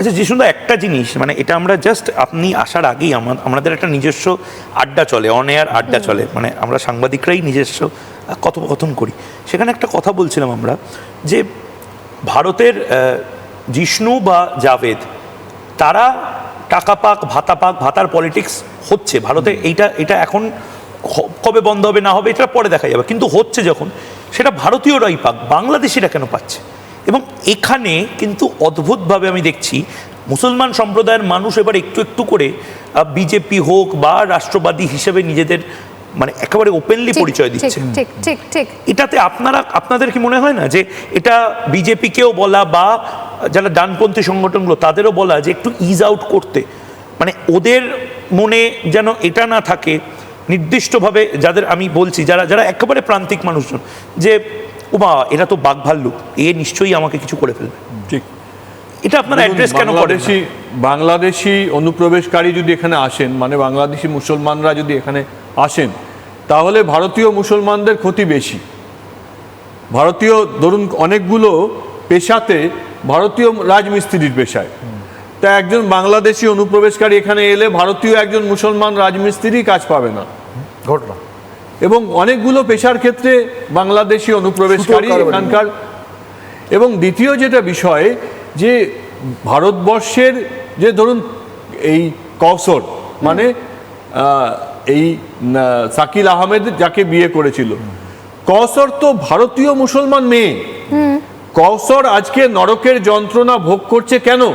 আচ্ছা যিশুদা একটা জিনিস মানে এটা আমরা জাস্ট আপনি আসার আগেই আমার আমাদের একটা নিজস্ব আড্ডা চলে অন এয়ার আড্ডা চলে। মানে আমরা সাংবাদিকরাই নিজস্ব কথোপকথন করি। সেখানে একটা কথা বলছিলাম আমরা যে ভারতের জিষ্ণু বা জাভেদ তারা টাকা পাক ভাতা পাক ভাতার পলিটিক্স হচ্ছে। ভারতে এইটা এটা এখন কবে বন্ধ হবে না হবে এটা পরে দেখা যাবে। কিন্তু হচ্ছে যখন সেটা ভারতীয়রাই পাক বাংলাদেশিরা কেন পাচ্ছে? এবং এখানে কিন্তু অদ্ভুতভাবে আমি দেখছি মুসলমান সম্প্রদায়ের মানুষ এবার একটু একটু করে বিজেপি হোক বা রাষ্ট্রবাদী হিসেবে নিজেদের মানে একেবারে ওপেনলি পরিচয় দিচ্ছে। ঠিক ঠিক ঠিক। এটাতে আপনারা আপনাদের কি মনে হয় না যে এটা বিজেপিকেও বলা বা যারা ডানপন্থী সংগঠনগুলো তাদেরও বলা যে একটু ইজ আউট করতে? মানে ওদের মনে যেন এটা না থাকে নির্দিষ্টভাবে যাদের আমি বলছি যারা যারা একেবারে প্রান্তিক মানুষজন যে উমা এরা তো বাঘ ভাল্লুক এ নিশ্চয়ই আমাকে কিছু করে ফেলবে। ঠিক। এটা আপনারা অ্যাড্রেস কেন? বাংলাদেশি বাংলাদেশি অনুপ্রবেশকারী যদি এখানে আসেন মানে বাংলাদেশি মুসলমানরা যদি এখানে আসেন তাহলে ভারতীয় মুসলমানদের ক্ষতি বেশি। ভারতীয় ধরুন অনেকগুলো পেশাতে ভারতীয় রাজমিস্ত্রির পেশায়। তা একজন বাংলাদেশি অনুপ্রবেশকারী এখানে এলে ভারতীয় একজন মুসলমান রাজমিস্ত্রি কাজ পাবে না। ঘটনা। এবং অনেকগুলো পেশার ক্ষেত্রে বাংলাদেশি অনুপ্রবেশকারী এখানকার। এবং দ্বিতীয় যেটা বিষয় যে ভারতবর্ষের যে ধরুন এই কৌশল মানে আহ, এই সাকিল আহমেদ যাকে বিয়ে করেছিল। কৌসর তো ভারতীয় মুসলমান মেয়ে। কৌসর আজকে নরকের যন্ত্রণা ভোগ করছে কেন?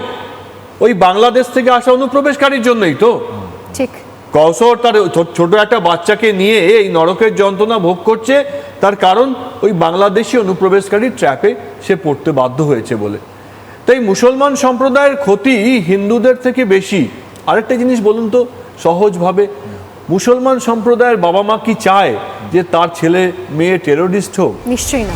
ওই বাংলাদেশ থেকে আসা অনুপ্রবেশকারীর জন্যই তো। ঠিক। কৌশল তার ছোট একটা বাচ্চাকে নিয়ে এই নরকের যন্ত্রণা ভোগ করছে। তার কারণ ওই বাংলাদেশি অনুপ্রবেশকারী ট্র্যাপে সে পড়তে বাধ্য হয়েছে বলে। তাই মুসলমান সম্প্রদায়ের ক্ষতি হিন্দুদের থেকে বেশি। আরেকটা জিনিস বলুন তো, সহজভাবে। মুসলমান সম্প্রদায়ের বাবা মা কি চায় যে তার ছেলে, মেয়ে টেরোরিস্ট হোক? নিশ্চয়ই না।